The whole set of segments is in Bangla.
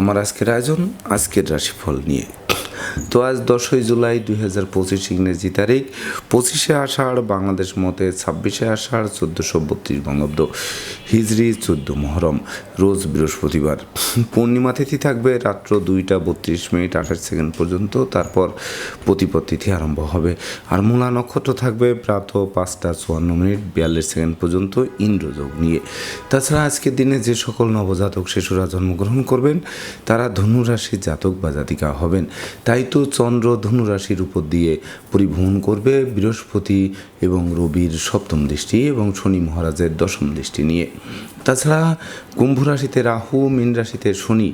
আমার আজকের আয়োজন, আজকের রাশিফল নিয়ে। তো আজ দশই জুলাই দুই হাজার পঁচিশ ইংরেজি তারিখ, পঁচিশে আষাঢ় বাংলাদেশ মতে ছাব্বিশে আষাঢ় চোদ্দোশো বত্রিশ বঙ্গাব্দ, হিজড়ি চোদ্দ মহরম, রোজ বৃহস্পতিবার। পূর্ণিমা তিথি থাকবে রাত্র দুইটা বত্রিশ মিনিট আঠাশ সেকেন্ড পর্যন্ত, তারপর প্রতিপদ তিথি আরম্ভ হবে। আর মূলা নক্ষত্র থাকবে প্রাত পাঁচটা চুয়ান্ন মিনিট বিয়াল্লিশ সেকেন্ড পর্যন্ত ইন্দ্রযোগ নিয়ে। তাছাড়া আজকের দিনে যে সকল নবজাতক শিশুরা জন্মগ্রহণ করবেন তারা ধনুরাশির জাতক বা জাতিকা হবেন। তাই তো চন্দ্র ধনুরাশির উপর দিয়ে পরিভ্রমণ করবে বৃহস্পতি এবং রবির সপ্তম দৃষ্টি এবং শনি মহারাজের দশম দৃষ্টি নিয়ে। তাছাড়া কুম্ভ রাশিতে রাহু, মীন রাশিতে শনি,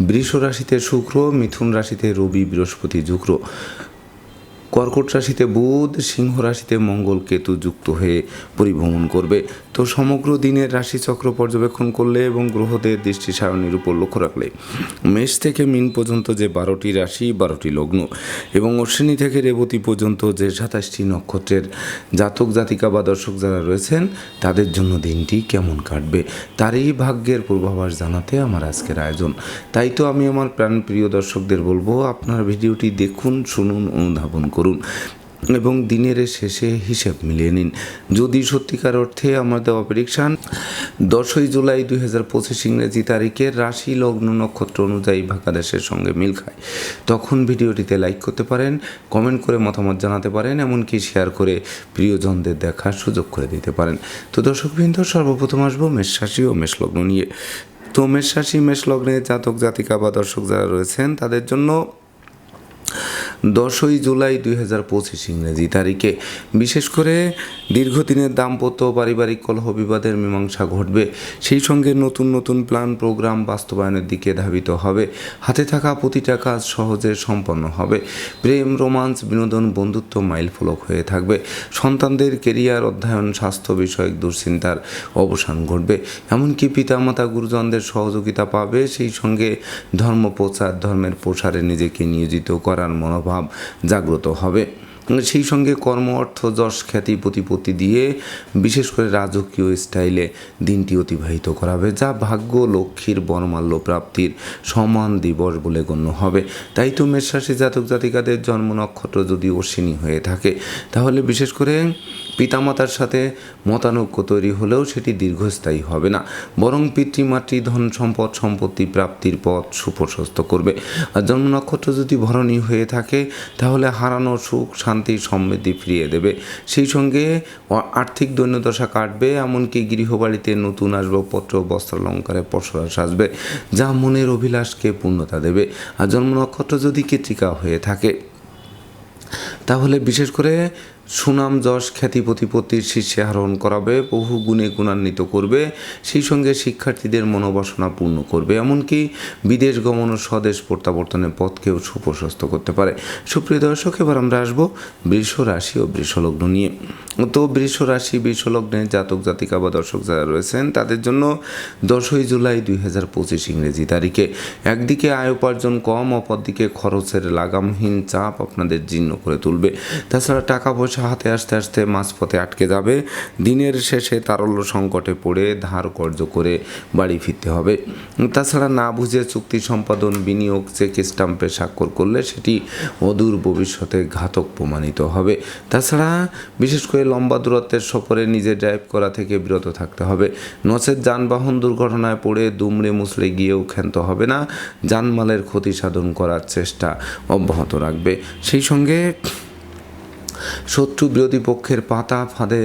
বৃষ রাশিতে শুক্র, মিথুন রাশিতে রবি, বৃহস্পতি, শুক্র। কর্কট রাশিতে বুধ, সিংহ রাশিতে মঙ্গল কেতু যুক্ত হয়ে পরিভ্রমণ করবে। তো সমগ্র দিনের রাশিচক্র পর্যবেক্ষণ করলে এবং গ্রহদের দৃষ্টি সারণীর উপর লক্ষ্য রাখলে মেষ থেকে মিন পর্যন্ত যে বারোটি রাশি, বারোটি লগ্ন এবং অশ্বিনী থেকে রেবতী পর্যন্ত যে সাতাশটি নক্ষত্রের জাতক, জাতিকা বা দর্শক যারা রয়েছেন, তাদের জন্য দিনটি কেমন কাটবে তারই ভাগ্যের পূর্বাভাস জানাতে আমার আজকের আয়োজন। তাই তো আমি আমার প্রাণপ্রিয় দর্শকদের বলব, আপনার ভিডিওটি দেখুন, শুনুন, অনুধাবন করুন। এবং দিনের শেষে হিসেব মিলিয়ে নিন। যদি সত্যিকার অর্থে আমার দেওয়া প্রেডিকশান দশই জুলাই দুই হাজার পঁচিশ ইংরেজি তারিখের রাশি লগ্ন নক্ষত্র অনুযায়ী ভাকাদেশের সঙ্গে মিল খায়। তখন ভিডিওটিতে লাইক করতে পারেন কমেন্ট করে মতামত জানাতে পারেন, এমনকি শেয়ার করে প্রিয়জনদের দেখার সুযোগ করে দিতে পারেন। তো দর্শকবৃন্দ, সর্বপ্রথম আসব মেষ রাশি ও মেষ লগ্ন নিয়ে। তো মেষ রাশি, মেষ লগ্নে জাতক জাতিকা বা দর্শক যারা রয়েছেন, তাদের জন্য দশই জুলাই দুই হাজার পঁচিশ ইংরেজি তারিখে। বিশেষ করে দীর্ঘদিনের দাম্পত্য পারিবারিক কলহ বিবাদের মীমাংসা ঘটবে, সেই সঙ্গে নতুন নতুন প্ল্যান, প্রোগ্রাম বাস্তবায়নের দিকে ধাবিত হবে। হাতে থাকা প্রতিটা কাজ সহজে সম্পন্ন হবে। প্রেম, রোমান্স, বিনোদন, বন্ধুত্ব মাইল ফলক হয়ে থাকবে। সন্তানদের কেরিয়ার, অধ্যয়ন, স্বাস্থ্য বিষয়ক দুশ্চিন্তার অবসান ঘটবে। এমনকি পিতামাতা, গুরুজনদের সহযোগিতা পাবে। সেই সঙ্গে ধর্ম প্রচার ধর্মের প্রসারে নিজেকে নিয়োজিত করার মনোভাব জাগ্রত হবে। সেই সঙ্গে কর্ম, অর্থ, যশ, খ্যাতি, প্রতিপত্তি দিয়ে বিশেষ করে রাজকীয় স্টাইলে দিনটি অতিবাহিত করাবে, যা ভাগ্য, লক্ষ্মীর, বনমাল্য প্রাপ্তির সমান দিবস বলে গণ্য হবে। তাই তো মেষরাশি জাতক জাতিকাদের জন্ম নক্ষত্র যদি অশ্বিনী হয়ে থাকে, তাহলে বিশেষ করে পিতামাতার সাথে মতানৈক্য তৈরি হলেও সেটি দীর্ঘস্থায়ী হবে না। বরং পিতৃমাতৃ ধন সম্পদ, সম্পত্তি প্রাপ্তির পথ সুপ্রশস্ত করবে। আর জন্ম নক্ষত্র যদি ভরণী হয়ে থাকে, তাহলে হারানো সুখ, শান্তি, সমৃদ্ধি ফিরিয়ে দেবে। সেই সঙ্গে আর্থিক দৈন্যদশা কাটবে, এমনকি গৃহবাড়িতে নতুন আসবাবপত্র, বস্ত্রালঙ্কারে পসরাস আসবে, যা মনের অভিলাষকে পূর্ণতা দেবে। আর জন্ম নক্ষত্র যদি কেত্রিকা হয়ে থাকে, তাহলে বিশেষ করে সুনাম যশ খ্যাতি প্রতিপত্তির শীর্ষে আরোহণ করাবে, বহু গুণে গুণান্বিত করবে, সেই সঙ্গে শিক্ষার্থীদের মনোবাসনা পূর্ণ করবে। এমনকি বিদেশ গমন ও স্বদেশ প্রত্যাবর্তনের পথকেও সুপ্রশস্ত করতে পারে। সুপ্রিয় দর্শক, এবার আমরা আসব বৃষ রাশি ও বৃষলগ্ন নিয়ে। তো বৃষ রাশি বৃষলগ্নে জাতক, জাতিকা বা দর্শক যারা রয়েছেন, তাদের জন্য দশই জুলাই দুই হাজার পঁচিশ ইংরেজি তারিখে। একদিকে আয় উপার্জন কম, অপরদিকে খরচের লাগামহীন চাপ আপনাদের জীর্ণ করে তুলবে। তাছাড়া টাকা পয়সা হাতে আসতে আসতে মাঝপথে আটকে যাবে। দিনের শেষে তারল্য সংকটে পড়ে ধার কর্য করে বাড়ি ফিরতে হবে। তাছাড়া না বুঝে চুক্তি সম্পাদন, বিনিয়োগ চেক স্টাম্পে স্বাক্ষর করলে সেটি অদূর ভবিষ্যতে ঘাতক প্রমাণিত হবে। তাছাড়া বিশেষ করে লম্বা দূরত্বের সফরে নিজে ড্রাইভ করা থেকে বিরত থাকতে হবে। নচেত যানবাহন দুর্ঘটনায় পড়ে দুমড়ে মুসড়ে গিয়েও ক্ষান্ত হবে না। জানমালের ক্ষতি সাধন করার চেষ্টা অব্যাহত রাখবে। সেই সঙ্গে শত্রু বিরোধী পক্ষের পাতা ফাঁদে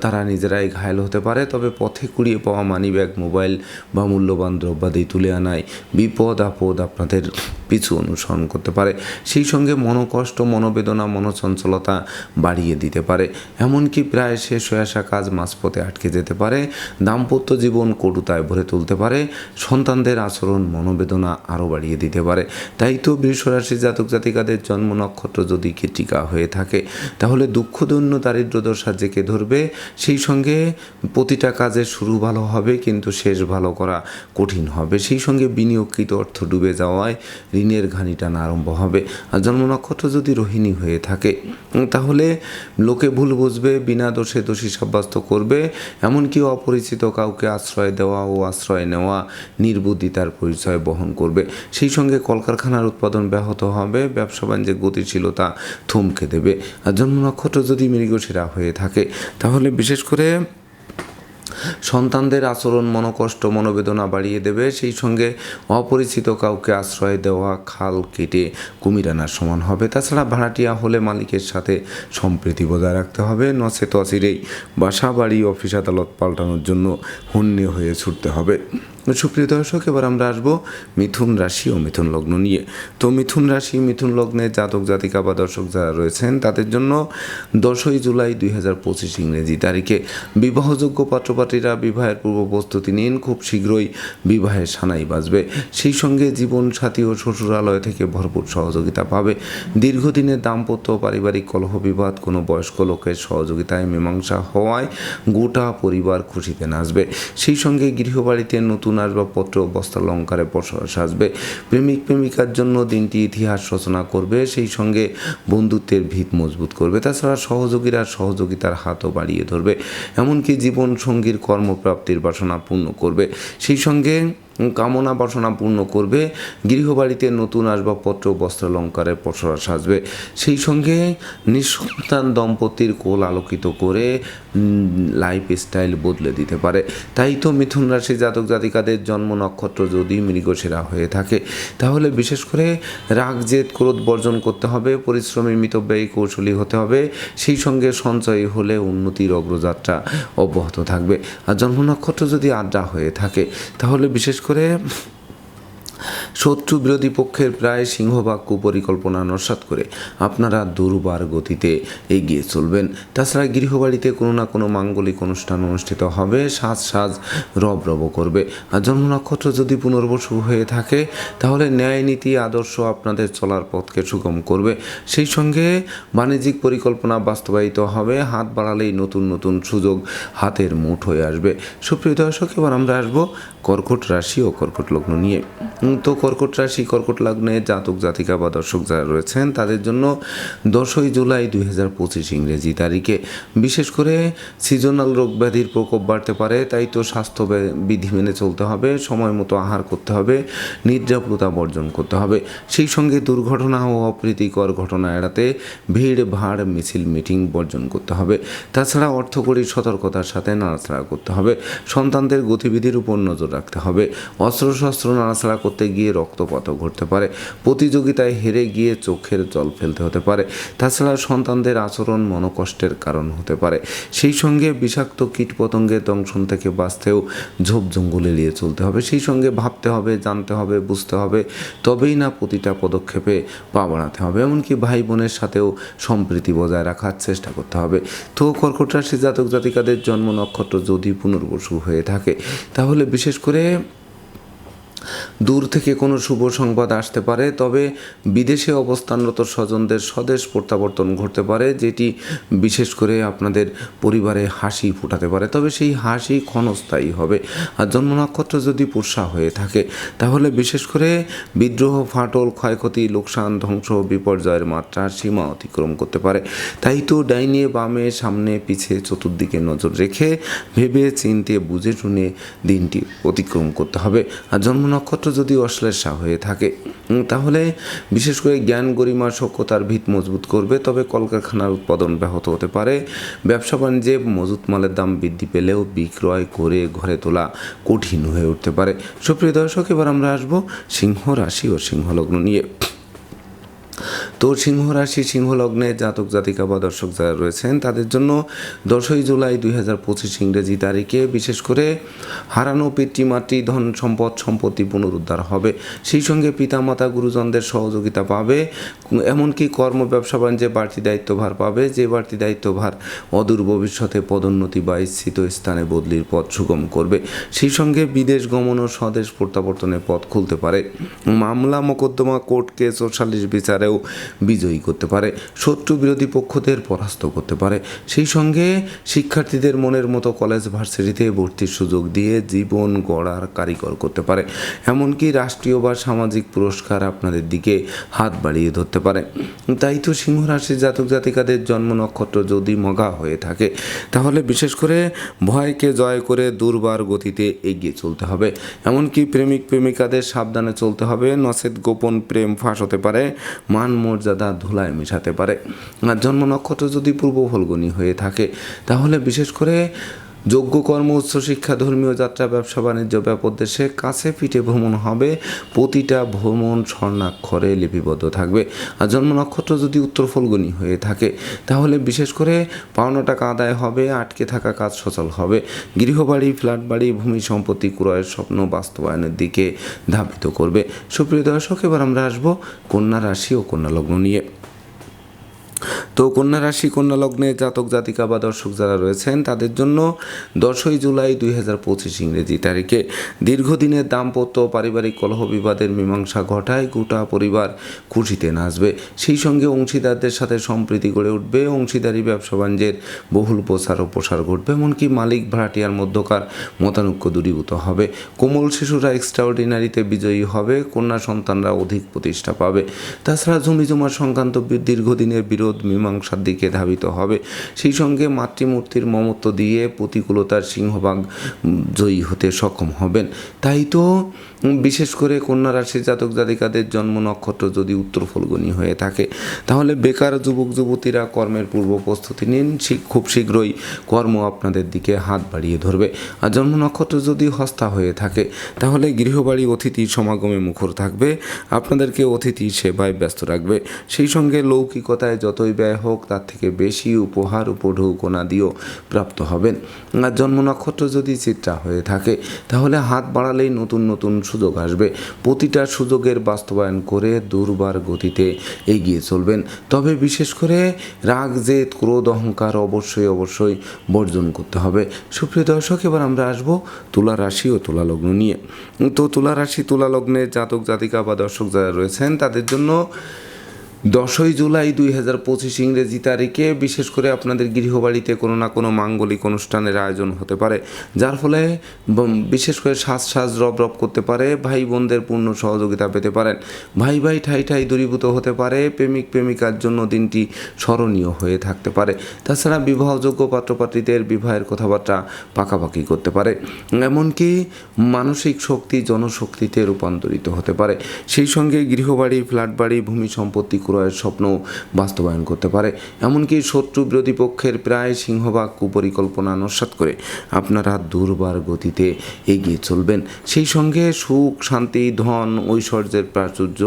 তারা নিজেরাই ঘায়ল হতে পারে, তবে পথে কুড়িয়ে পাওয়া মানিব্যাগ, মোবাইল বা মূল্যবান দ্রব্যাদি তুলে আনায় বিপদ আপদ আপনাদের পিছু অনুসরণ করতে পারে। সেই সঙ্গে মনোকষ্ট, মনোবেদনা, মনোচঞ্চলতা বাড়িয়ে দিতে পারে। এমনকি প্রায় শেষ হয়ে আসা কাজ মাঝপথে আটকে যেতে পারে। দাম্পত্য জীবন কটুতায় ভরে তুলতে পারে। সন্তানদের আচরণ, মনোবেদনা আরও বাড়িয়ে দিতে পারে। তাই তো বৃষরাশি জাতক জাতিকাদের জন্ম নক্ষত্র যদি কৃতিকা হয়ে থাকে, তাহলে দুঃখদন্য দারিদ্র, দশা জেকে ধরবে। সেই সঙ্গে প্রতিটা কাজের শুরু ভালো হবে, কিন্তু শেষ ভালো করা কঠিন হবে। সেই সঙ্গে বিনিয়োগকৃত অর্থ ডুবে যাওয়ায় ঋণের ঘানি টানা আরম্ভ হবে। আর জন্ম নক্ষত্র যদি রোহিণী হয়ে থাকে তাহলে লোকে ভুল বুঝবে, বিনা দোষে দোষী সাব্যস্ত করবে। এমনকি অপরিচিত কাউকে আশ্রয় দেওয়া ও আশ্রয় নেওয়া নির্বুদ্ধিতার পরিচয় বহন করবে। সেই সঙ্গে কলকারখানার উৎপাদন ব্যাহত হবে, ব্যবসা বাণিজ্যের গতিশীলতা থমকে দেবে। আর জন্ম নক্ষত্র যদি মৃগশিরা হয়ে থাকে, তাহলে বিশেষ করে সন্তানদের আচরণ, মনোকষ্ট, মনোবেদনা বাড়িয়ে দেবে। সেই সঙ্গে অপরিচিত কাউকে আশ্রয় দেওয়া, খাল কেটে কুমির আনার সমান হবে। তাছাড়া ভাড়াটিয়া হলে মালিকের সাথে সম্প্রীতি বজায় রাখতে হবে। নচেত অচিরেই বাসা বাড়ি অফিস আদালত পাল্টানোর জন্য হন্যে হয়ে ছুটতে হবে। সুপ্রিয় দর্শক, এবার আমরা আসব মিথুন রাশি ও মিথুন লগ্ন নিয়ে। তো মিথুন রাশি, মিথুন লগ্নে জাতক, জাতিকা বা দর্শক যারা রয়েছেন, তাদের জন্য দশই জুলাই দুই হাজার পঁচিশ ইংরেজি তারিখে বিবাহযোগ্য পাত্রপাত্রীরা বিবাহের পূর্ব প্রস্তুতি নিন। খুব শীঘ্রই বিবাহের সানাই বাজবে। সেই সঙ্গে জীবন সাথী ও শ্বশুরালয় থেকে ভরপুর সহযোগিতা পাবে। দীর্ঘদিনের দাম্পত্য পারিবারিক কলহ বিবাদ, কোনো বয়স্ক লোকের সহযোগিতায় মীমাংসা হওয়ায় গোটা পরিবার খুশিতে নাচবে। সেই সঙ্গে গৃহবাড়িতে নতুন আসবাবপত্র বস্তা অলঙ্কারে সাজবে প্রেমিক, প্রেমিকার জন্য দিনটি ইতিহাস রচনা করবে, সেই সঙ্গে বন্ধুত্বের ভিত মজবুত করবে। তাছাড়া সহযোগীরা সহযোগিতার হাতও বাড়িয়ে ধরবে। এমনকি জীবন সঙ্গীর কর্মপ্রাপ্তির বাসনা পূর্ণ করবে। সেই সঙ্গে কামনা বাসনা পূর্ণ করবে। গৃহবাড়িতে নতুন আসবাবপত্র, বস্ত্রালঙ্কারের পসরা সাজবে। সেই সঙ্গে নিঃসন্তান দম্পতির কোল আলোকিত করে লাইফ স্টাইল বদলে দিতে পারে। তাই তো মিথুন রাশি জাতক জাতিকাদের জন্ম নক্ষত্র যদি মৃগশিরা হয়ে থাকে, তাহলে বিশেষ করে রাগ, জেদ, ক্রোধ বর্জন করতে হবে, পরিশ্রমী মিতব্যয়ী কৌশলী হতে হবে। সেই সঙ্গে সঞ্চয়ী হলে উন্নতির অগ্রযাত্রা অব্যাহত থাকবে। আর জন্ম নক্ষত্র যদি আড্ডা হয়ে থাকে, তাহলে বিশেষ করে শত্রু বিরোধী পক্ষের প্রায় সিংহভাগ কুপরিকল্পনা নস্বাত করে আপনারা দুর্বার গতিতে এগিয়ে চলবেন। তাছাড়া গৃহবাড়িতে কোনো না কোনো মাঙ্গলিক অনুষ্ঠান অনুষ্ঠিত হবে, সাজ সাজ রব রব করবে। আর জন্ম নক্ষত্র যদি পুনর্বসু হয়ে থাকে, তাহলে ন্যায় নীতি, আদর্শ আপনাদের চলার পথকে সুগম করবে। সেই সঙ্গে বাণিজ্যিক পরিকল্পনা বাস্তবায়িত হবে, হাত বাড়ালেই নতুন নতুন সুযোগ হাতের মুঠ হয়ে আসবে। সুপ্রিয় দর্শক, এবার আমরা আসব কর্কট রাশি ও কর্কট লগ্ন নিয়ে। তো কর্কট রাশি, কর্কট লগ্নে জাতক, জাতিকা বা দর্শক যারা রয়েছেন, তাদের জন্য দশই জুলাই দুই হাজার পঁচিশ ইংরেজি তারিখে। বিশেষ করে সিজনাল রোগ ব্যাধির প্রকোপ বাড়তে পারে, তাই তো স্বাস্থ্য বিধি মেনে চলতে হবে, সময় মতো আহার করতে হবে নিদ্রাপ্রতা বর্জন করতে হবে। সেই সঙ্গে দুর্ঘটনা ও অপ্রীতিকর ঘটনা এড়াতে ভিড়, ভাড়, মিছিল, মিটিং বর্জন করতে হবে। তাছাড়া অর্থকরী সতর্কতার সাথে নাড়াচাড়া করতে হবে। সন্তানদের গতিবিধির উপর নজর রাখতে হবে। অস্ত্রশস্ত্র নাড়াচাড়া করতে গিয়ে রক্তপাতও ঘটতে পারে। প্রতিযোগিতায় হেরে গিয়ে চোখের জল ফেলতে হতে পারে। তাছাড়া সন্তানদের আচরণ মনোকষ্টের কারণ হতে পারে। সেই সঙ্গে বিষাক্ত কীটপতঙ্গের দংশন থেকে বাঁচতেও ঝোপ জঙ্গলে এড়িয়ে চলতে হবে। সেই সঙ্গে ভাবতে হবে, জানতে হবে, বুঝতে হবে, তবেই না প্রতিটা পদক্ষেপে পা বাড়াতে হবে। এমনকি ভাই বোনের সাথেও সম্প্রীতি বজায় রাখার চেষ্টা করতে হবে। তো কর্কট রাশি জাতক জাতিকাদের জন্ম নক্ষত্র যদি পুনর্বসু হয়ে থাকে, তাহলে বিশেষ করে দূর থেকে কোনো শুভ সংবাদ আসতে পারে, তবে বিদেশে অবস্থানরত স্বজনদের স্বদেশ প্রত্যাবর্তন ঘটতে পারে, যেটি বিশেষ করে আপনাদের পরিবারে হাসি ফোটাতে পারে। তবে সেই হাসি ক্ষণস্থায়ী হবে। আর জন্ম নক্ষত্র যদি পুষা হয়ে থাকে, তাহলে বিশেষ করে বিদ্রোহ, ফাটল, ক্ষয়ক্ষতি, লোকসান, ধ্বংস, বিপর্যয়ের মাত্রা সীমা অতিক্রম করতে পারে। তাই তো ডাইনে, বামে, সামনে, পিছে, চতুর্দিকে নজর রেখে ভেবে, চিনতে, বুঝে, শুনে দিনটি অতিক্রম করতে হবে। আর জন্ম নক্ষত্র যদি অশ্লেষা হয়ে থাকে তাহলে বিশেষ করে জ্ঞান গরিমা সক্ষতার ভিত মজবুত করবে। তবে কলকারখানার উৎপাদন ব্যাহত হতে পারে। ব্যবসা বাণিজ্যে মজুত মালের দাম বৃদ্ধি পেলেও বিক্রয় করে ঘরে তোলা কঠিন হয়ে উঠতে পারে। সুপ্রিয় দর্শক, এবার আমরা আসব সিংহ রাশি ও সিংহলগ্ন নিয়ে। তো সিংহ রাশি সিংহ লগ্নে জাতক, জাতিকা বা দর্শক যারা রয়েছেন, তাদের জন্য দশই জুলাই দুই হাজার পঁচিশ ইংরেজি তারিখে বিশেষ করে হারানো পিতৃমাতৃ ধন সম্পদ, সম্পত্তি পুনরুদ্ধার হবে। সেই সঙ্গে পিতামাতা, গুরুজনদের সহযোগিতা পাবে, এমনকি কর্ম, ব্যবসা, বাণিজ্যে বাড়তি দায়িত্বভার পাবে। যে বাড়তি দায়িত্বভার অদূর ভবিষ্যতে পদোন্নতি বা ইচ্ছিত স্থানে বদলির পথ সুগম করবে। সেই সঙ্গে বিদেশ গমন ও স্বদেশ প্রত্যাবর্তনের পথ খুলতে পারে। মামলা, মোকদ্দমা, কোর্ট কেস ও সালিশ বিচারেও বিজয়ী করতে পারে, শত্রু বিরোধী পক্ষদের পরাস্ত করতে পারে। সেই সঙ্গে শিক্ষার্থীদের মনের মতো কলেজ ভার্সিটিতে ভর্তির সুযোগ দিয়ে জীবন গড়ার কারিগর করতে পারে। এমনকি রাষ্ট্রীয় বা সামাজিক পুরস্কার আপনাদের দিকে হাত বাড়িয়ে ধরতে পারে। তাই তো সিংহ রাশির জাতক জাতিকাদের জন্ম নক্ষত্র যদি মগা হয়ে থাকে, তাহলে বিশেষ করে ভয়কে জয় করে দুর্বার গতিতে এগিয়ে চলতে হবে। এমনকি প্রেমিক প্রেমিকাদের সাবধানে চলতে হবে। নচেত গোপন প্রেম ফাঁস হতে পারে। মান মর্যাদা ধুলায় মেশাতে পারে। আর জন্ম নক্ষত্র যদি পূর্ব ফলগুনি হয়ে থাকে, তাহলে বিশেষ করে যোগ্য কর্ম উচ্চশিক্ষা ধর্মীয় যাত্রা, ব্যবসা, বাণিজ্য ব্যাপদেশে কাছে পিঠে ভ্রমণ হবে। প্রতিটা ভ্রমণ স্বর্ণাক্ষরে লিপিবদ্ধ থাকবে। আর জন্ম নক্ষত্র যদি উত্তর ফলগুনি হয়ে থাকে, তাহলে বিশেষ করে পাওনা টাকা আদায় হবে, আটকে থাকা কাজ সচল হবে। গৃহবাড়ি ফ্ল্যাট বাড়ি ভূমি সম্পত্তি, ক্রয়ের স্বপ্ন বাস্তবায়নের দিকে ধাবিত করবে। সুপ্রিয় দর্শক, এবার আমরা আসব কন্যা রাশি ও কন্যা লগ্ন নিয়ে। তো কন্যা রাশি, কন্যা লগ্নে জাতক, জাতিকা বা দর্শক যারা রয়েছেন, তাদের জন্য দশই জুলাই দুই হাজার পঁচিশ ইংরেজি তারিখে দীর্ঘদিনের দাম্পত্য পারিবারিক কলহ বিবাদের মীমাংসা ঘটায় গোটা পরিবার খুশিতে নাচবে। সেই সঙ্গে অংশীদারদের সাথে সম্প্রীতি গড়ে উঠবে। অংশীদারি, ব্যবসা বাণিজ্যের বহুল প্রচার ও প্রসার ঘটবে, এমনকি মালিক ভাড়াটিয়ার মধ্যকার মতানৈক্য দূরীভূত হবে। কোমল শিশুরা এক্সট্রাঅর্ডিনারিতে বিজয়ী হবে, কন্যা সন্তানরা অধিক প্রতিষ্ঠা পাবে। তাছাড়া জমি জমা সংক্রান্ত দীর্ঘদিনের বিরোধ মীমাংসার দিকে ধাবিত হবে। সেই সঙ্গে মাতৃমূর্তির মমত্ব দিয়ে প্রতিকূলতার সিংহভাগ জয়ী হতে সক্ষম হবেন। তাই তো বিশেষ করে কন্যা রাশির জাতক জাতিকাদের জন্ম নক্ষত্র যদি উত্তর ফলগুনি হয়ে থাকে, তাহলে বেকার যুবক যুবতীরা কর্মের পূর্ব প্রস্তুতি নিন খুব শীঘ্রই কর্ম আপনাদের দিকে হাত বাড়িয়ে ধরবে। আর জন্ম নক্ষত্র যদি হস্তা হয়ে থাকে, তাহলে গৃহবাড়ি অতিথি সমাগমে মুখর থাকবে, আপনাদেরকে অতিথি সেবায় ব্যস্ত রাখবে। সেই সঙ্গে লৌকিকতায় যতই ব্যয় হোক, তার থেকে বেশি উপহার উপঢৌকনা দিয়েও প্রাপ্ত হবেন। আর জন্ম নক্ষত্র যদি চিত্রা হয়ে থাকে, তাহলে হাত বাড়ালেই নতুন নতুন সুযোগ আসবে। প্রতিটা সুযোগের বাস্তবায়ন করে দুর্বার গতিতে এগিয়ে চলবেন। তবে বিশেষ করে রাগ, জেদ, ক্রোধ, অহংকার অবশ্যই অবশ্যই বর্জন করতে হবে। সুপ্রিয় দর্শক, এবার আমরা আসব তুলা রাশি ও তুলা লগ্ন নিয়ে। তো তুলা রাশি, তুলা লগ্নের জাতক, জাতিকা বা দর্শক যারা রয়েছেন, তাদের জন্য দশই জুলাই দুই হাজার পঁচিশ ইংরেজি তারিখে, বিশেষ করে আপনাদের গৃহবাড়িতে কোনো না কোনো মাঙ্গলিক অনুষ্ঠানের আয়োজন হতে পারে, যার ফলে বিশেষ করে সাজ সাজ রব রব করতে পারে ভাই বোনদের পূর্ণ সহযোগিতা পেতে পারেন। ভাই ভাই ঠাই ঠাই দূরীভূত হতে পারে, প্রেমিক প্রেমিকার জন্য দিনটি স্মরণীয় হয়ে থাকতে পারে। তাছাড়া বিবাহযোগ্য পাত্রপাত্রীদের বিবাহের কথাবার্তা পাকাপাকি করতে পারে। এমনকি মানসিক শক্তি, জনশক্তিতে রূপান্তরিত হতে পারে। সেই সঙ্গে গৃহবাড়ি ফ্ল্যাট বাড়ি ভূমি সম্পত্তি ক্রয়ের স্বপ্ন বাস্তবায়ন করতে পারে। এমনকি শত্রু বিরোধী পক্ষের প্রায় সিংহভাগ কুপরিকল্পনা নস্বাত করে আপনারা দুর্বার গতিতে এগিয়ে চলবেন। সেই সঙ্গে সুখ, শান্তি, ধন, ঐশ্বর্যের প্রাচুর্য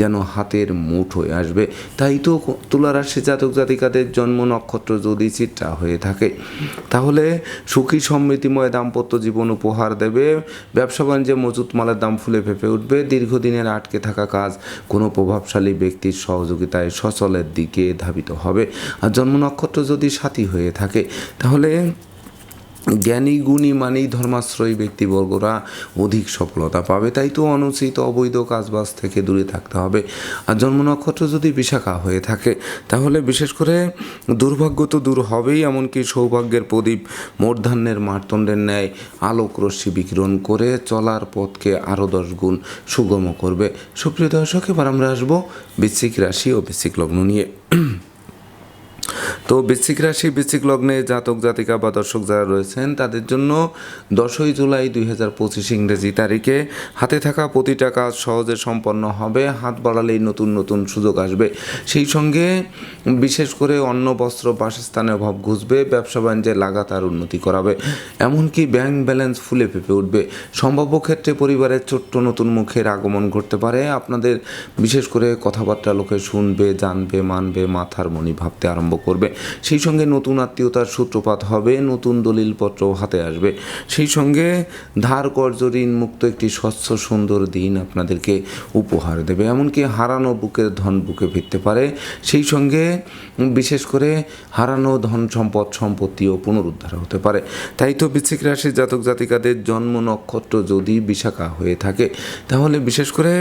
যেন হাতের মুঠ হয়ে আসবে। তাই তো তুলারাশি জাতক জাতিকাদের জন্ম নক্ষত্র যদি চিত্রা হয়ে থাকে, তাহলে সুখী সমৃদ্ধিময় দাম্পত্য জীবন উপহার দেবে। ব্যবসা বাণিজ্যে মজুত মালের দাম ফুলে ফেপে উঠবে। দীর্ঘদিনের আটকে থাকা কাজ কোনো প্রভাবশালী ব্যক্তির সহযোগিতায় সচলের দিকে ধাবিত হবে। আর জন্ম নক্ষত্র যদি সাথী হয়ে থাকে তাহলে জ্ঞানী গুণী মানেই ধর্মাশ্রয়ী ব্যক্তিবর্গরা অধিক সফলতা পাবে, তাই তো অনুচিত অবৈধ কাজবাজ থেকে দূরে থাকতে হবে। আর জন্ম নক্ষত্র যদি বিশাখা হয়ে থাকে, তাহলে বিশেষ করে দুর্ভাগ্য তো দূর হবেই, এমনকি সৌভাগ্যের প্রদীপ মূর্ধান্যের মারতণ্ডের ন্যায় আলোক রশ্মি বিকিরণ করে চলার পথকে আরও দশ গুণ সুগম করবে। সুপ্রিয় দর্শক, এবার আমরা আসব বৃশ্চিক রাশি ও বৃশ্চিক লগ্ন নিয়ে। তো বৃশ্চিক রাশি, বৃশ্চিক লগ্নে জাতক, জাতিকা বা দর্শক যারা রয়েছেন, তাদের জন্য দশই জুলাই দুই হাজার পঁচিশ ইংরেজি তারিখে হাতে থাকা প্রতিটা কাজ সহজে সম্পন্ন হবে, হাত বাড়ালেই নতুন নতুন সুযোগ আসবে। সেই সঙ্গে বিশেষ করে অন্ন, বস্ত্র, বাসস্থানের অভাব ঘুষবে, ব্যবসা বাণিজ্যে লাগাতার উন্নতি করাবে, এমনকি ব্যাংক ব্যালেন্স ফুলে ফেপে উঠবে। সম্ভাব্য ক্ষেত্রে পরিবারের ছোট্ট নতুন মুখের আগমন ঘটতে পারে। আপনাদের বিশেষ করে কথাবার্তা, লোকে শুনবে, জানবে, মানবে, মাথার মনি ভাবতে আরম্ভ করবে। সেই সঙ্গে নতুন আত্মীয়তার সূত্রপাত হবে, নতুন দলিলপত্র হাতে আসবে। সেই সঙ্গে ধার কর্য ঋণ মুক্ত একটি স্বচ্ছ সুন্দর দিন আপনাদেরকে উপহার দেবে। এমনকি হারানো বুকের ধন বুকে ফিরতে পারে। সেই সঙ্গে বিশেষ করে হারানো ধন সম্পদ, সম্পত্তিও পুনরুদ্ধার হতে পারে। তাই তো বৃশ্চিক রাশির জাতক জাতিকাদের জন্ম নক্ষত্র যদি বিশাখা হয়ে থাকে, তাহলে বিশেষ করে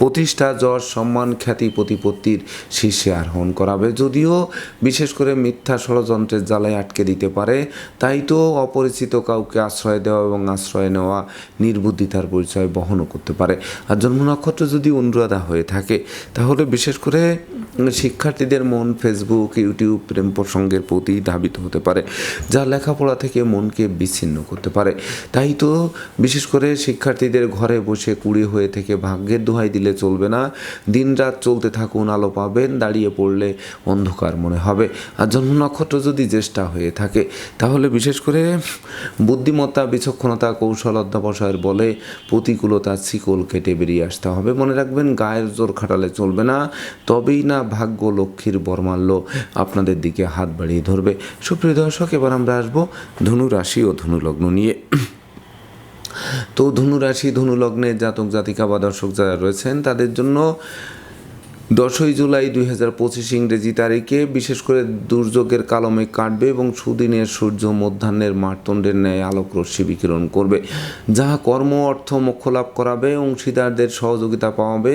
প্রতিষ্ঠা, যশ, সম্মান, খ্যাতি, প্রতিপত্তির শীর্ষে আরোহণ করাবে। যদিও বিশেষ করে মিথ্যা ষড়যন্ত্রের জ্বালায় আটকে দিতে পারে, তাই তো অপরিচিত কাউকে আশ্রয় দেওয়া এবং আশ্রয় নেওয়া নির্বুদ্ধিতার পরিচয় বহনও করতে পারে। আর জন্ম নক্ষত্র যদি অনুরাধা হয়ে থাকে, তাহলে বিশেষ করে শিক্ষার্থীদের মন ফেসবুক ইউটিউব প্রেম প্রসঙ্গের প্রতি ধাবিত হতে পারে, যা লেখাপড়া থেকে মনকে বিচ্ছিন্ন করতে পারে। তাই তো বিশেষ করে শিক্ষার্থীদের ঘরে বসে কুড়ি হয়ে থেকে ভাগ্যের দোহাই দিলে চলবে না, দিনরাত চলতে থাকুন, আলো পাবেন, দাঁড়িয়ে পড়লে অন্ধকার মনে হবে। আর জন্ম নক্ষত্র যদি জ্যেষ্ঠা হয়ে থাকে, তাহলে বিশেষ করে বুদ্ধিমত্তা, বিচক্ষণতা, কৌশল অধ্যাবসায়ের বলে প্রতিকূলতা, শিকল কেটে বেরিয়ে আসতে হবে। মনে রাখবেন, গায়ের জোর খাটালে চলবে না, তবেই না ভাগ্য লক্ষ্মীর বর্মাল্য আপনাদের দিকে হাত বাড়িয়ে ধরবে। সুপ্রিয় দর্শক, এবার আমরা আসব ধনু রাশি ও ধনুলগ্ন নিয়ে। তো ধনু রাশি ধনু জাতক জাতিকা বা দর্শক যারা রয়েছেন, তাদের জন্য দশই জুলাই দুই হাজার পঁচিশ ইংরেজি তারিখে বিশেষ করে দুর্যোগের কালমে কাটবে এবং সুদিনের সূর্য মধ্যাহ্নের মারতণ্ডের ন্যায় আলোক রশ্মি বিকিরণ করবে, যাহা কর্ম অর্থ মোক্ষ লাভ করাবে, অংশীদারদের সহযোগিতা পাওয়াবে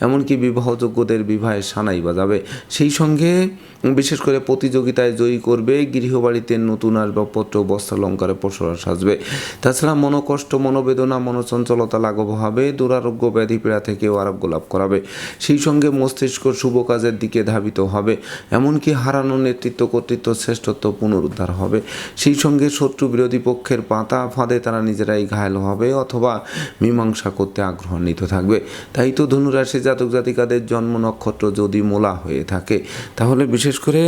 এমনকি বিবাহযোগ্যদের বিবাহে সানাই বাজাবে। সেই সঙ্গে বিশেষ করে প্রতিযোগিতায় জয়ী করবে, গৃহবাড়িতে নতুন আসবাবপত্র, বস্ত্রালঙ্কারে পসরা সাজবে। তাছাড়া মনোকষ্ট, মনোবেদনা, মনোচঞ্চলতা লাঘব হবে, দুরারোগ্য ব্যাধি পীড়া থেকেও আরোগ্য লাভ করাবে। সেই সঙ্গে মস্তিষ্ক শুভ কাজের দিকে ধাবিত হবে, এমনকি হারানো নেতৃত্ব কর্তৃত্ব শ্রেষ্ঠত্ব পুনরুদ্ধার হবে। সেই সঙ্গে শত্রু বিরোধী পক্ষের পাতা ফাঁদে তারা নিজেরাই ঘায়ল হবে অথবা মীমাংসা করতে আগ্রহান্বিত থাকবে। তাই তো ধনুরাশি জাতক জাতিকাদের জন্ম নক্ষত্র যদি মোলা হয়ে থাকে, তাহলে বিশেষ করে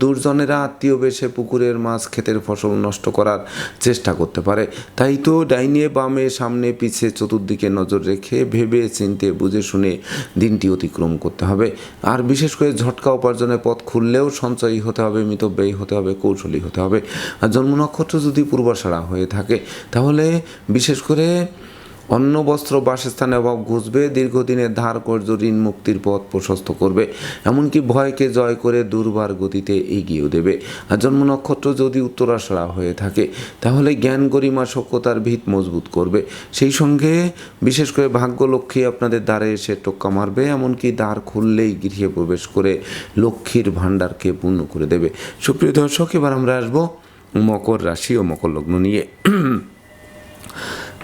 দুর্জনেরা আত্মীয় বেশে পুকুরের মাছ ক্ষেতের ফসল নষ্ট করার চেষ্টা করতে পারে। তাই তো ডাইনে বামে সামনে পিছে চতুর্দিকে নজর রেখে ভেবে চিনতে বুঝে শুনে দিনটি অতিক্রম করতে হবে। আর বিশেষ করে ঝটকা উপার্জনের পথ খুললেও সঞ্চয়ী হতে হবে, মিতব্যয়ী হতে হবে, কৌশলী হতে হবে। আর জন্ম নক্ষত্র যদি পূর্বাশাড়া হয়ে থাকে, তাহলে বিশেষ করে অন্ন বস্ত্র বাসস্থানে অভাব ঘুষবে দীর্ঘদিনের ধার কর্য ঋণ মুক্তির পথ প্রশস্ত করবে। এমনকি ভয়কে জয় করে দুর্বার গতিতে এগিয়েও দেবে। আর জন্ম নক্ষত্র যদি উত্তরাশারা হয়ে থাকে, তাহলে জ্ঞান গরিমা সভ্যতার ভিত মজবুত করবে। সেই সঙ্গে বিশেষ করে ভাগ্যলক্ষ্মী আপনাদের দ্বারে এসে টোক্কা মারবে, এমনকি দ্বার খুললেই গৃহে প্রবেশ করে লক্ষ্মীর ভাণ্ডারকে পূর্ণ করে দেবে। সুপ্রিয় দর্শক, এবার আমরা আসব মকর রাশি ও মকর লগ্ন নিয়ে।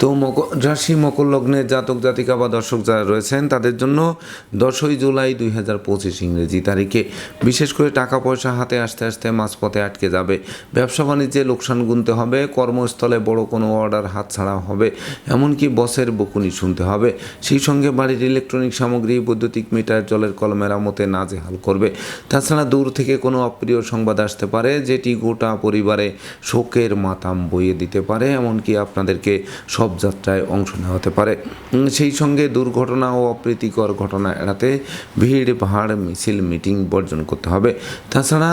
তো মকর রাশি মকর লগ্নের জাতক, জাতিকা বা দর্শক যারা রয়েছেন, তাদের জন্য দশই জুলাই দুই হাজার পঁচিশ ইংরেজি তারিখে। বিশেষ করে টাকা পয়সা হাতে আসতে আসতে মাঝপথে আটকে যাবে। ব্যবসা বাণিজ্যে লোকসান গুনতে হবে, কর্মস্থলে বড় কোনো অর্ডার হাতছাড়া হবে, এমনকি বসের বকুনি শুনতে হবে। সেই সঙ্গে বাড়ির ইলেকট্রনিক সামগ্রী, বৈদ্যুতিক মিটার, জলের কল মেরামতে নাজেহাল করবে। তাছাড়া দূর থেকে কোনো অপ্রিয় সংবাদ আসতে পারে, যেটি গোটা পরিবারে শোকের মাতাম বইয়ে দিতে পারে, এমনকি আপনাদেরকে সব যাত্রায় অংশ নেওয়া হতে পারে। সেই সঙ্গে দুর্ঘটনা ও অপ্রীতিকর ঘটনা এড়াতে ভিড়, ভাড়, মিছিল, মিটিং বর্জন করতে হবে। তাছাড়া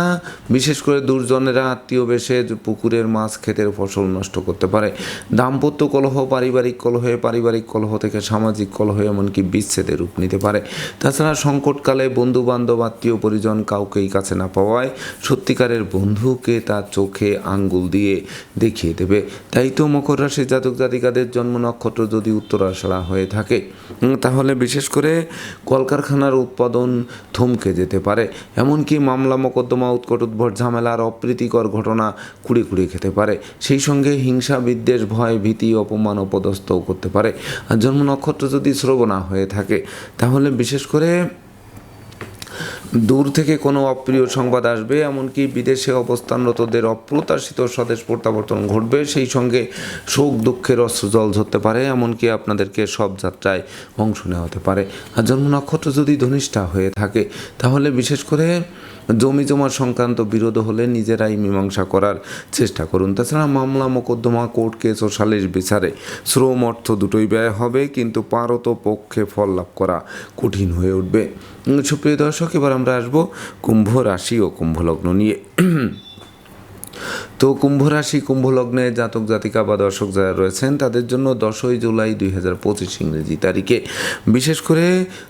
বিশেষ করে দুর্জনেরা আত্মীয় বেশে পুকুরের মাছ, ক্ষেতের ফসল নষ্ট করতে পারে। দাম্পত্য কলহ, পারিবারিক কলহে, পারিবারিক কলহ থেকে সামাজিক কলহ এমনকি বিচ্ছেদের রূপ নিতে পারে। তাছাড়া সংকটকালে বন্ধু বান্ধব আত্মীয়, পরিজন কাউকেই কাছে না পাওয়ায় সত্যিকারের বন্ধুকে তার চোখে আঙ্গুল দিয়ে দেখিয়ে দেবে। তাই তো মকর রাশির জাতক জাতিকাদের জন্ম নক্ষত্র যদি উত্তরাশারা হয়ে থাকে তাহলে বিশেষ করে কলকারখানার উৎপাদন থমকে যেতে পারে। এমনকি মামলা, মোকদ্দমা, উৎকট উদ্ভট ঝামেলার অপ্রীতিকর ঘটনা কুড়ি কুড়ি খেতে পারে। সেই সঙ্গে হিংসা, বিদ্বেষ, ভয়, ভীতি, অপমান অপদস্থও করতে পারে। আর জন্ম নক্ষত্র যদি শ্রবণা হয়ে থাকে, তাহলে বিশেষ করে দূর থেকে কোনো অপ্রিয় সংবাদ আসবে, এমনকি বিদেশে অবস্থানরতদের অপ্রত্যাশিত স্বদেশ প্রত্যাবর্তন ঘটবে, সেই সঙ্গে শোক দুঃখের অস্ত্র জল ধরতে পারে, এমনকি আপনাদেরকে সব যাত্রায় অংশ নেওয়া হতে পারে। আর জন্ম নক্ষত্র যদি ধনিষ্ঠা হয়ে থাকে, তাহলে বিশেষ করে জমি জমা সংক্রান্ত বিরোধ হলে নিজেরাই মীমাংসা করার চেষ্টা করুন। তাছাড়া মামলা মোকদ্দমা কোর্ট কেস ও সালিশ বিচারে শ্রম অর্থ দুটোই ব্যয় হবে, কিন্তু পারত পক্ষে ফল লাভ করা কঠিন হয়ে উঠবে। সুপ্রিয় দর্শক, এবার আমরা আসব কুম্ভ রাশি ও কুম্ভ লগ্ন নিয়ে। তো কুম্ভ রাশি কুম্ভ লগ্নে জাতক, জাতিকা বা দর্শক যারা রয়েছেন, তাদের জন্য দশই জুলাই দুই হাজার পঁচিশ ইংরেজি তারিখে। বিশেষ করে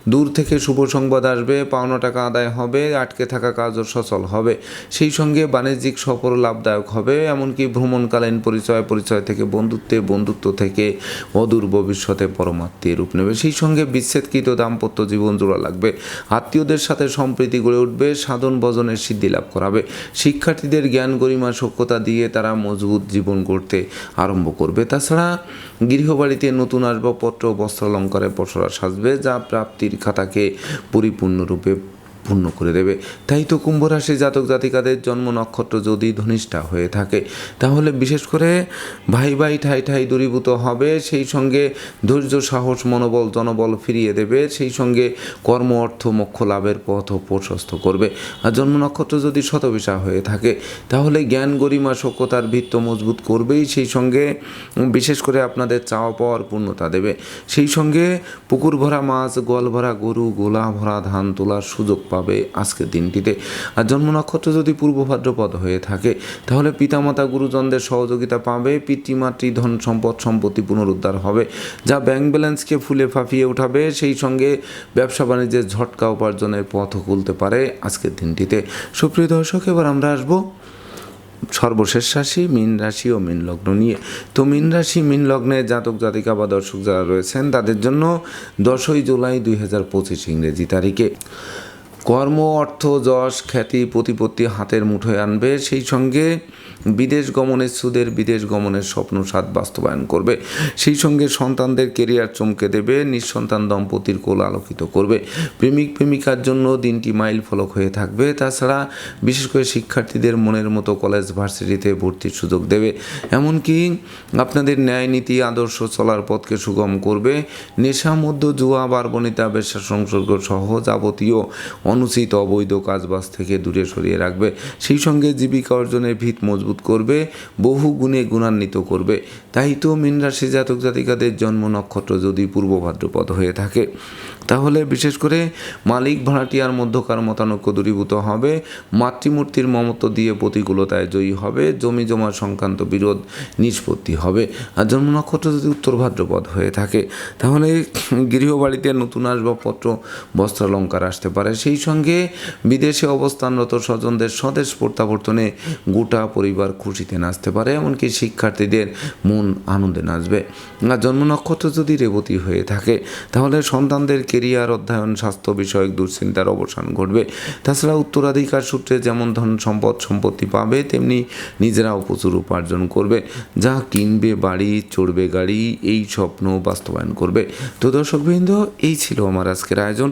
দূর থেকে শুভ সংবাদ আসবে, পাওনা টাকা আদায় হবে, আটকে থাকা কাজও সচল হবে। সেই সঙ্গে বাণিজ্যিক সফর লাভদায়ক হবে, এমনকি ভ্রমণকালীন পরিচয় পরিচয় থেকে বন্ধুত্বে, বন্ধুত্ব থেকে অদূর ভবিষ্যতে পরমাত্মীয় রূপ নেবে। সেই সঙ্গে বিচ্ছেদকৃত দাম্পত্য জীবন জোড়া লাগবে। আত্মীয়দের সাথে সম্প্রীতি গড়ে উঠবে সাধন ভজনের সিদ্ধি লাভ করাবে। শিক্ষার্থীদের জ্ঞান, গরিমা সক্ষতা দিয়ে তারা মজবুত জীবন গড়তে আরম্ভ করবে। তাছাড়া গৃহবাড়িতে নতুন আসবাবপত্র বস্ত্রালঙ্কারে পসরা সাজবে যা প্রাপ্তির খাতাকে পরিপূর্ণরূপে পূর্ণ করে দেবে। তাই তো কুম্ভ রাশি জাতক জাতিকাদের জন্ম নক্ষত্র যদি ধনিষ্ঠা হয়ে থাকে, তাহলে বিশেষ করে ভাই ভাই ঠাই ঠাই দূরীভূত হবে, সেই সঙ্গে ধৈর্য, সাহস, মনোবল, জনবল ফিরিয়ে দেবে, সেই সঙ্গে কর্ম, অর্থ, মোক্ষ লাভের পথ প্রশস্ত করবে। আর জন্ম নক্ষত্র যদি শতবিশা হয়ে থাকে, তাহলে জ্ঞান, গরিমা সক্ষতার ভিত্ত মজবুত করবেই, সেই সঙ্গে বিশেষ করে আপনাদের চাওয়া পাওয়ার পূর্ণতা দেবে। সেই সঙ্গে পুকুর ভরা মাছ, গোয়াল ভরা গরু গোলা ভরা ধান তোলার সুযোগ পাবে আজকের দিনটিতে। আর জন্ম নক্ষত্র যদি পূর্ব ভাদ্রপদ হয়ে থাকে, তাহলে পিতামাতা গুরুজনদের সহযোগিতা পাবে, পিতৃমাতৃ ধন সম্পদ সম্পত্তি পুনরুদ্ধার হবে, যা ব্যাংক ব্যালেন্সকে ফুলে ফাঁপিয়ে উঠাবে, সেই সঙ্গে ব্যবসা বাণিজ্যের ঝটকা উপার্জনের পথও খুলতে পারে আজকের দিনটিতে। সুপ্রিয় দর্শক, এবার আমরা আসব সর্বশেষ রাশি, মীন রাশি ও মীন লগ্ন নিয়ে। তো মীন রাশি, মীন লগ্নে জাতক, জাতিকা বা দর্শক যারা রয়েছেন, তাদের জন্য দশই জুলাই দুই হাজার পঁচিশ ইংরেজি তারিখে। কর্ম অর্থ যশ খ্যাতি প্রতিপত্তি হাতের মুঠোয় আনবে। সেই সঙ্গে বিদেশ গমনের সুদের বিদেশ গমনের স্বপ্ন সাত বাস্তবায়ন করবে। সেই সঙ্গে সন্তানদের কেরিয়ার চমকে দেবে, নিঃসন্তান দম্পতির কোল আলোকিত করবে। প্রেমিক প্রেমিকার জন্য দিনটি মাইল ফলক হয়ে থাকবে। তাছাড়া বিশেষ করে শিক্ষার্থীদের মনের মতো কলেজ ভার্সিটিতে ভর্তির সুযোগ দেবে। এমনকি আপনাদের ন্যায় নীতি, আদর্শ চলার পথকে সুগম করবে। নেশা মধ্য জুয়া, বারবনিতা, বেশ্যা সংসর্গ সহ যাবতীয় অনুচিত অবৈধ কাজবাজ থেকে দূরে সরিয়ে রাখবে। সেই সঙ্গে জীবিকা অর্জনের ভিত মজবুত করবে, বহু গুণে গুণান্বিত করবে। তাই তো মীন রাশি জাতক জাতিকাদের জন্ম নক্ষত্র যদি পূর্ব ভাদ্রপদ হয়ে থাকে। তাহলে বিশেষ করে মালিক ভাড়াটিয়ার মধ্যকার মতানৈক্য দূরীভূত হবে, মাতৃমূর্তির মমত্ব দিয়ে প্রতিকূলতায় জয়ী হবে, জমি জমা সংক্রান্ত বিরোধ নিষ্পত্তি হবে। আর জন্ম নক্ষত্র যদি উত্তর ভাদ্রপদ হয়ে থাকে, তাহলে গৃহবাড়িতে নতুন আসবাবপত্র, বস্ত্রালঙ্কার আসতে পারে। সেই সঙ্গে বিদেশে অবস্থানরত স্বজনদের স্বদেশ প্রত্যাবর্তনে গোটা পরিবার খুশিতে নাচতে পারে, এমনকি শিক্ষার্থীদের মন আনন্দে নাচবে। জন্ম নক্ষত্র যদি রেবতী হয়ে থাকে, তাহলে সন্তানদের কেরিয়ার, অধ্যয়ন, স্বাস্থ্য বিষয়ক দুশ্চিন্তার অবসান ঘটবে। তাছাড়া উত্তরাধিকার সূত্রে যেমন ধন সম্পদ সম্পত্তি পাবে, তেমনি নিজেরাও প্রচুর উপার্জন করবে। যা কিনবে, বাড়ি, চড়বে গাড়ি, এই স্বপ্ন বাস্তবায়ন করবে। তো দর্শকবৃন্দ, এই ছিল আমার আজকের আয়োজন।